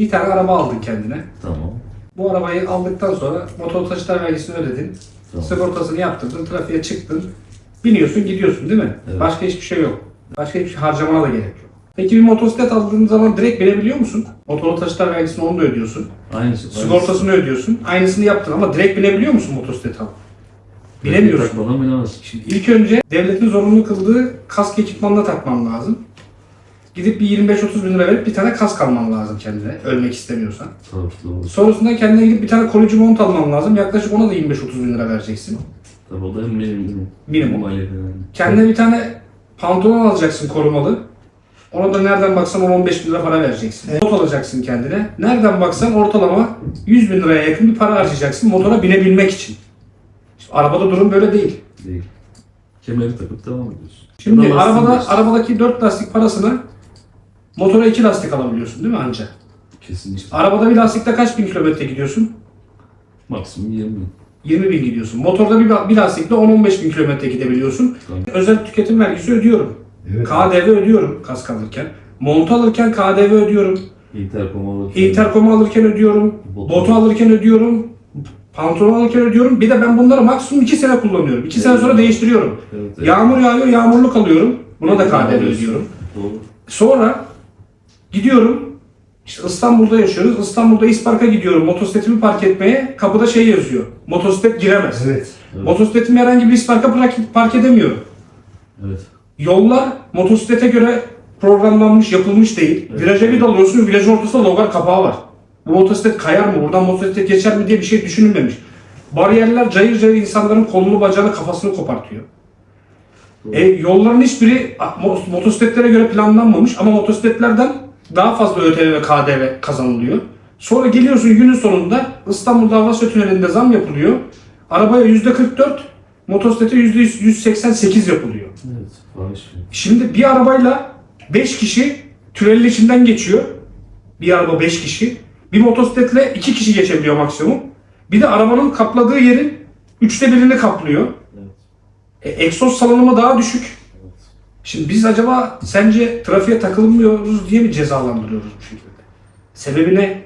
Bir tane araba aldın kendine. Tamam. Bu arabayı aldıktan sonra motor taşıtlar vergisini ödedin. Tamam. Sigortasını yaptırdın, trafiğe çıktın. Biniyorsun gidiyorsun değil mi? Evet. Başka hiçbir şey yok. Başka hiçbir şey harcamana da gerek yok. Peki bir motosiklet aldığın zaman direkt binebiliyor musun? Motor taşıtlar vergisini onu da ödüyorsun. Aynısı. Sigortasını ödüyorsun. Aynısını yaptın ama direkt binebiliyor musun motosiklet al? Binemiyorsun. Takmadan binemezsin. Şimdi ilk önce devletin zorunlu kıldığı kask ekipmanına takman lazım. Gidip bir 25-30 bin lira verip bir tane kask alman lazım kendine. Ölmek istemiyorsan. Tabii doğru. Sonrasında kendine gidip bir tane koruyucu mont alman lazım. Yaklaşık ona da 25-30 bin lira vereceksin. Tabii o da minimum. Minimum. Maliyeti yani. Kendine bir tane pantolon alacaksın korumalı. Ona da nereden baksan 10-15 bin lira para vereceksin. Mot alacaksın kendine. Nereden baksan ortalama 100 bin liraya yakın bir para harcayacaksın motora binebilmek için. İşte arabada durum böyle değil. Değil. Kemeri takıp devam ediyorsun. Şimdi arabada arabadaki 4 lastik parasını motora 2 lastik alabiliyorsun değil mi anca? Kesinlikle. Arabada bir lastikte kaç bin kilometre gidiyorsun? Maksimum 20 bin. 20 bin gidiyorsun. Motorda bir, bir lastikle 10-15 bin kilometre gidebiliyorsun. Tamam. Özel tüketim vergisi ödüyorum. Evet. KDV ödüyorum kask alırken. Mont alırken KDV ödüyorum. Intercom alır. Intercom alırken ödüyorum. Botu. Botu alırken ödüyorum. Pantolon alırken ödüyorum. Bir de ben bunları maksimum 2 sene kullanıyorum. 2 sene sonra değiştiriyorum. Evet, evet. Yağmur yağıyor, yağmurluk alıyorum. Buna da Evet, KDV alıyorsun. ödüyorum. Doğru. Sonra gidiyorum. İşte İstanbul'da yaşıyoruz. İstanbul'da İspark'a gidiyorum. Motosikletimi park etmeye. Kapıda şey yazıyor. Motosiklet giremez. Evet. Evet. Motosikletimi herhangi bir İspark'a park, edemiyorum. Evet. Yollar motosiklete göre programlanmış, yapılmış değil. Evet. Viraja bir dalıyorsun, virajın ortasında logar kapağı var. Bu motosiklet kayar mı, buradan motosiklet geçer mi diye bir şey düşünülmemiş. Bariyerler cayır cayır insanların kolunu, bacağını, kafasını kopartıyor. Doğru. E, yolların hiçbiri mo- motosikletlere göre planlanmamış ama motosikletlerden daha fazla ÖTV ve KDV kazanılıyor. Sonra geliyorsun günün sonunda İstanbul Davasya Tüneli'nde zam yapılıyor. Arabaya %44, motosiklete %188 yapılıyor. Evet. Fahiş. Şimdi bir arabayla 5 kişi tünelin içinden geçiyor. Bir araba 5 kişi. Bir motosikletle 2 kişi geçebiliyor maksimum. Bir de arabanın kapladığı yerin üçte birini kaplıyor. Evet. E, egzoz salınımı daha düşük. Şimdi biz acaba sence trafiğe takılmıyoruz diye mi cezalandırıyoruz bu şekilde? Sebebi ne?